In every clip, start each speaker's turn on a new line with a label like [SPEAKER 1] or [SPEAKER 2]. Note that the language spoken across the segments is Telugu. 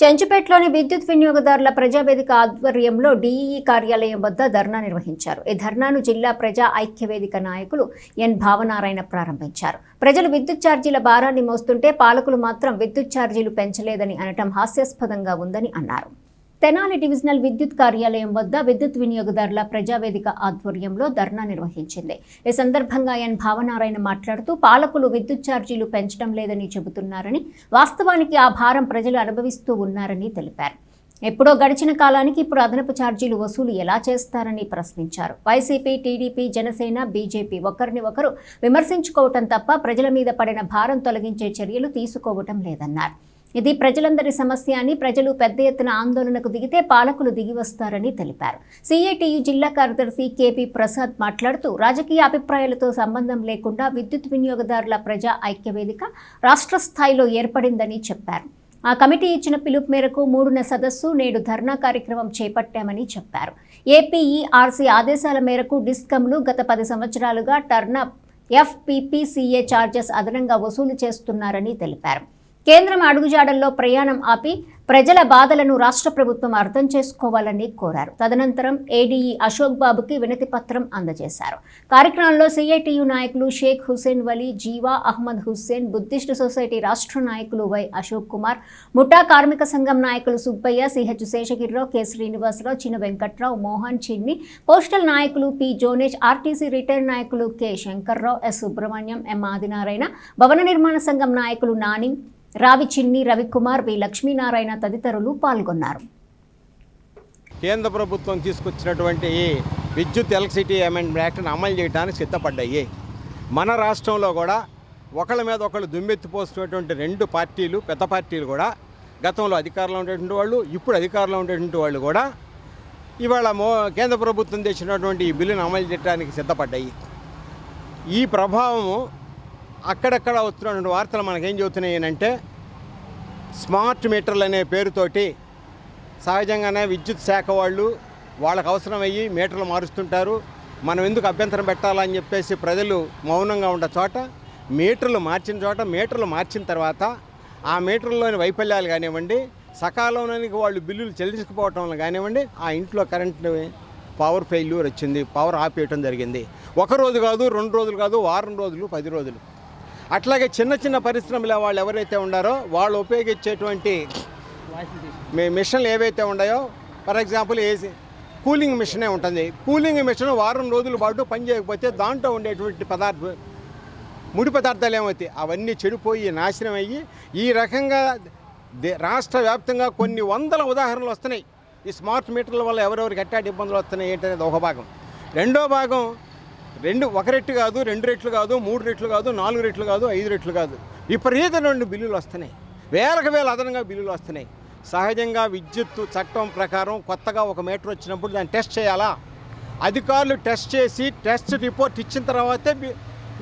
[SPEAKER 1] చెంచుపేటలోని విద్యుత్ వినియోగదారుల ప్రజావేదిక ఆధ్వర్యంలో డీఈఈ కార్యాలయం వద్ద ధర్నా నిర్వహించారు. ఈ ధర్నాను జిల్లా ప్రజా ఐక్యవేదిక నాయకులు ఎన్ భావనారాయణ ప్రారంభించారు. ప్రజలు విద్యుత్ ఛార్జీల భారాన్ని మోస్తుంటే పాలకులు మాత్రం విద్యుత్ ఛార్జీలు పెంచలేదని అనటం హాస్యాస్పదంగా ఉందని అన్నారు. తెనాలి డివిజనల్ విద్యుత్ కార్యాలయం వద్ద విద్యుత్ వినియోగదారుల ప్రజావేదిక ఆధ్వర్యంలో ధర్నా నిర్వహించింది. ఈ సందర్భంగా ఆయన భావనారాయణ మాట్లాడుతూ పాలకులు విద్యుత్ ఛార్జీలు పెంచడం లేదని చెబుతున్నారని వాస్తవానికి ఆ భారం ప్రజలు అనుభవిస్తూ ఉన్నారని తెలిపారు. ఎప్పుడో గడిచిన కాలానికి ఇప్పుడు అదనపు ఛార్జీలు వసూలు ఎలా చేస్తారని ప్రశ్నించారు. వైసీపీ టీడీపీ జనసేన బీజేపీ ఒకరిని ఒకరు విమర్శించుకోవటం తప్ప ప్రజల మీద పడిన భారం తొలగించే చర్యలు తీసుకోవటం లేదన్నారు. ఇది ప్రజలందరి సమస్య అని ప్రజలు పెద్ద ఎత్తున ఆందోళనకు దిగితే పాలకులు దిగి వస్తారని తెలిపారు. సిఐటియు జిల్లా కార్యదర్శి కేపీ ప్రసాద్ మాట్లాడుతూ రాజకీయ అభిప్రాయాలతో సంబంధం లేకుండా విద్యుత్ వినియోగదారుల ప్రజా ఐక్యవేదిక రాష్ట్ర స్థాయిలో ఏర్పడిందని చెప్పారు. ఆ కమిటీ ఇచ్చిన పిలుపు మేరకు మూడున సదస్సు నేడు ధర్నా కార్యక్రమం చేపట్టామని చెప్పారు. ఏపీఈఆర్సీ ఆదేశాల మేరకు డిస్కంలు గత పది సంవత్సరాలుగా టర్నప్ ఎఫ్పిపిసిఏ ఛార్జెస్ అదనంగా వసూలు చేస్తున్నారని తెలిపారు. కేంద్రం అడుగుజాడల్లో ప్రయాణం ఆపి ప్రజల బాధలను రాష్ట్ర ప్రభుత్వం అర్థం చేసుకోవాలని కోరారు. తదనంతరం ఏడీఈ అశోక్ బాబుకి వినతి పత్రం అందజేశారు. కార్యక్రమంలో సిఐటియు నాయకులు షేక్ హుసేన్ వలీ జీవా అహ్మద్ హుస్సేన్ బుద్ధిస్టు సొసైటీ రాష్ట్ర నాయకులు వై అశోక్ కుమార్ ముఠా కార్మిక సంఘం నాయకులు Subbaiah CH Seshagirirao K Srinivasarao China Venkatrao Mohan Chinni postal నాయకులు పి జోనేష్ ఆర్టీసీ రిటైర్ నాయకులు K Sankararao S Subrahmanyam M Adinarayana భవన నిర్మాణ సంఘం నాయకులు నాని రావి చిన్ని రవికుమార్ వి లక్ష్మీనారాయణ తదితరులు పాల్గొన్నారు.
[SPEAKER 2] కేంద్ర ప్రభుత్వం తీసుకొచ్చినటువంటి ఈ విద్యుత్ ఎలక్ట్రిసిటీ అమెండ్మెంట్ యాక్ట్ని అమలు చేయడానికి సిద్ధపడ్డాయి. మన రాష్ట్రంలో కూడా ఒకళ్ళ మీద ఒకళ్ళు దుమ్మెత్తిపోసినటువంటి రెండు పార్టీలు పెద్ద పార్టీలు కూడా గతంలో అధికారంలో ఉండేటువంటి వాళ్ళు ఇప్పుడు అధికారంలో ఉండేటువంటి వాళ్ళు కూడా ఇవాళ మో కేంద్ర ప్రభుత్వం తెచ్చినటువంటి ఈ బిల్లును అమలు చేయడానికి సిద్ధపడ్డాయి. ఈ ప్రభావము అక్కడక్కడ వస్తున్నటువంటి వార్తలు మనకేం చెబుతున్నాయి అంటే స్మార్ట్ మీటర్లు అనే పేరుతోటి సహజంగానే విద్యుత్ శాఖ వాళ్ళు వాళ్ళకు అవసరమయ్యి మీటర్లు మారుస్తుంటారు. మనం ఎందుకు అభ్యంతరం పెట్టాలని చెప్పేసి ప్రజలు మౌనంగా ఉన్న చోట మీటర్లు మార్చిన చోట మీటర్లు మార్చిన తర్వాత ఆ మీటర్లోని వైఫల్యాలు కానివ్వండి సకాలంలోనికి వాళ్ళు బిల్లులు చెల్లించకపోవటం కానివ్వండి ఆ ఇంట్లో కరెంటు పవర్ ఫెయిల్యూర్ వచ్చింది పవర్ ఆపేయటం జరిగింది. ఒక రోజు కాదు రెండు రోజులు కాదు వారం రోజులు పది రోజులు. అట్లాగే చిన్న చిన్న పరిశ్రమల వాళ్ళు ఎవరైతే ఉన్నారో వాళ్ళు ఉపయోగించేటువంటి మీ మిషన్లు ఏవైతే ఉన్నాయో ఫర్ ఎగ్జాంపుల్ ఏసీ కూలింగ్ మిషనే ఉంటుంది. కూలింగ్ మిషన్ వారం రోజుల పాటు పనిచేయకపోతే దాంట్లో ఉండేటువంటి పదార్థ ముడి పదార్థాలు ఏమవుతాయి? అవన్నీ చెడిపోయి నాశనం అయ్యి ఈ రకంగా రాష్ట్ర వ్యాప్తంగా కొన్ని వందల ఉదాహరణలు వస్తున్నాయి. ఈ స్మార్ట్ మీటర్ల వల్ల ఎవరెవరికి ఎట్టాటి ఇబ్బందులు వస్తున్నాయి ఏంటనేది ఒక భాగం. రెండో భాగం రెండు ఒక రెట్లు కాదు రెండు రెట్లు కాదు మూడు రెట్లు కాదు నాలుగు రెట్లు కాదు ఐదు రెట్లు కాదు. విపరీతమైన బిల్లులు వస్తున్నాయి. వేలకు వేల అదనంగా బిల్లులు వస్తున్నాయి. సహజంగా విద్యుత్ చట్టం ప్రకారం కొత్తగా ఒక మీటర్ వచ్చినప్పుడు దాన్ని టెస్ట్ చేయాలా? అధికారులు టెస్ట్ చేసి టెస్ట్ రిపోర్ట్ ఇచ్చిన తర్వాతే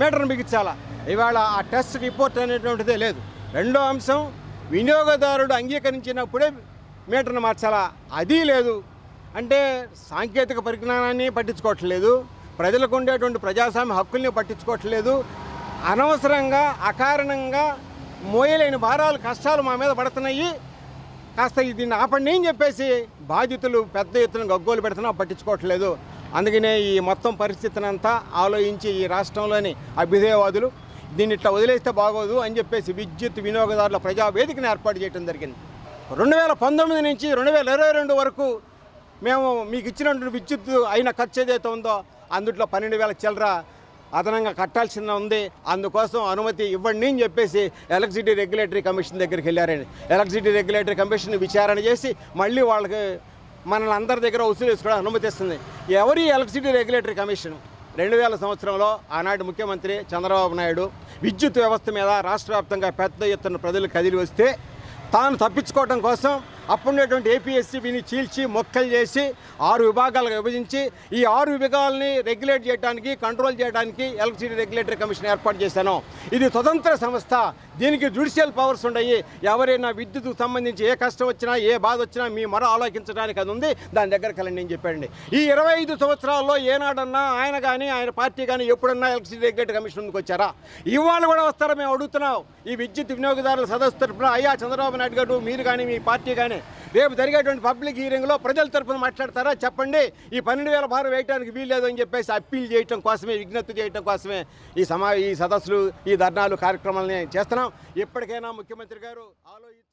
[SPEAKER 2] మీటర్ను బిగించాలా? ఇవాళ ఆ టెస్ట్ రిపోర్ట్ అనేటువంటిదే లేదు. రెండో అంశం వినియోగదారుడు అంగీకరించినప్పుడే మీటర్ను మార్చాలా? అది లేదు. అంటే సాంకేతిక పరిజ్ఞానాన్ని పట్టించుకోవట్లేదు. ప్రజలకు ఉండేటువంటి ప్రజాస్వామ్య హక్కుల్ని పట్టించుకోవట్లేదు. అనవసరంగా అకారణంగా మోయలేని భారాలు కష్టాలు మా మీద పడుతున్నాయి. కాస్త దీన్ని ఆపండి అని చెప్పేసి బాధితులు పెద్ద ఎత్తున గగ్గోలు పెడుతున్నా పట్టించుకోవట్లేదు. అందుకనే ఈ మొత్తం పరిస్థితిని అంతా ఆలోచించి ఈ రాష్ట్రంలోని అభ్యుదయవాదులు దీన్ని ఇట్లా వదిలేస్తే బాగోదు అని చెప్పేసి విద్యుత్ వినియోగదారుల ప్రజా వేదికను ఏర్పాటు చేయడం జరిగింది. రెండు వేల పంతొమ్మిది నుంచి రెండు వేల ఇరవై రెండు వరకు మేము మీకు ఇచ్చినటువంటి విద్యుత్ అయిన ఖర్చు ఏదైతే ఉందో అందుట్లో పన్నెండు వేల చిల్లర అదనంగా కట్టాల్సిన ఉంది. అందుకోసం అనుమతి ఇవ్వండి అని చెప్పేసి ఎలక్ట్రిసిటీ రెగ్యులేటరీ కమిషన్ దగ్గరికి వెళ్ళారండి. ఎలక్ట్రిసిటీ రెగ్యులేటరీ కమిషన్ విచారణ చేసి మళ్ళీ వాళ్ళకి మనల్ని అందరి దగ్గర వసూలు చేసుకోవడం అనుమతిస్తుంది. ఎవరి ఎలక్ట్రిసిటీ రెగ్యులేటరీ కమిషన్? రెండు వేల సంవత్సరంలో ఆనాటి ముఖ్యమంత్రి చంద్రబాబు నాయుడు విద్యుత్ వ్యవస్థ మీద రాష్ట్ర వ్యాప్తంగా పెద్ద ఎత్తున ప్రజలు కదిలి వస్తే తాను తప్పించుకోవడం కోసం అప్పుడున్నటువంటి ఏపీఎస్సీబీని చీల్చి మొక్కలు చేసి ఆరు విభాగాలుగా విభజించి ఈ ఆరు విభాగాలని రెగ్యులేట్ చేయడానికి కంట్రోల్ చేయడానికి ఎలక్ట్రిసిటీ రెగ్యులేటరీ కమిషన్ ఏర్పాటు చేశాను. ఇది స్వతంత్ర సంస్థ. దీనికి జ్యుడిషియల్ పవర్స్ ఉన్నాయి ఎవరైనా విద్యుత్కు సంబంధించి ఏ కష్టం వచ్చినా ఏ బాధ వచ్చినా మీ మరో ఆలోచించడానికి అది ఉంది. దాని దగ్గర వెళ్ళండి నేను చెప్పండి ఈ ఇరవై ఐదు సంవత్సరాల్లో ఏనాడన్నా ఆయన కానీ ఆయన పార్టీ కానీ ఎప్పుడన్నా ఎలక్ట్రిసిటీ రెగ్యులేటరీ కమిషన్ ముందుకు వచ్చారా? ఇవాళ కూడా వస్తారా? మేము అడుగుతున్నాం. ఈ విద్యుత్ వినియోగదారుల సదస్సు తరపున అయ్యా చంద్రబాబు నాయుడు గారు మీరు కానీ మీ పార్టీ కానీ రేపు జరిగేటువంటి పబ్లిక్ హీరింగ్లో ప్రజల తరపున మాట్లాడతారా? చెప్పండి. ఈ పన్నెండు వేల భారం వేయడానికి వీల్లేదు అని చెప్పేసి అప్పీల్ చేయటం కోసమే విజ్ఞప్తి చేయటం కోసమే ఈ సమా ఈ సదస్సులు ఈ ధర్నాలు కార్యక్రమాలని చేస్తున్నాం. ఇప్పటికైనా ముఖ్యమంత్రి గారు ఆలోచించండి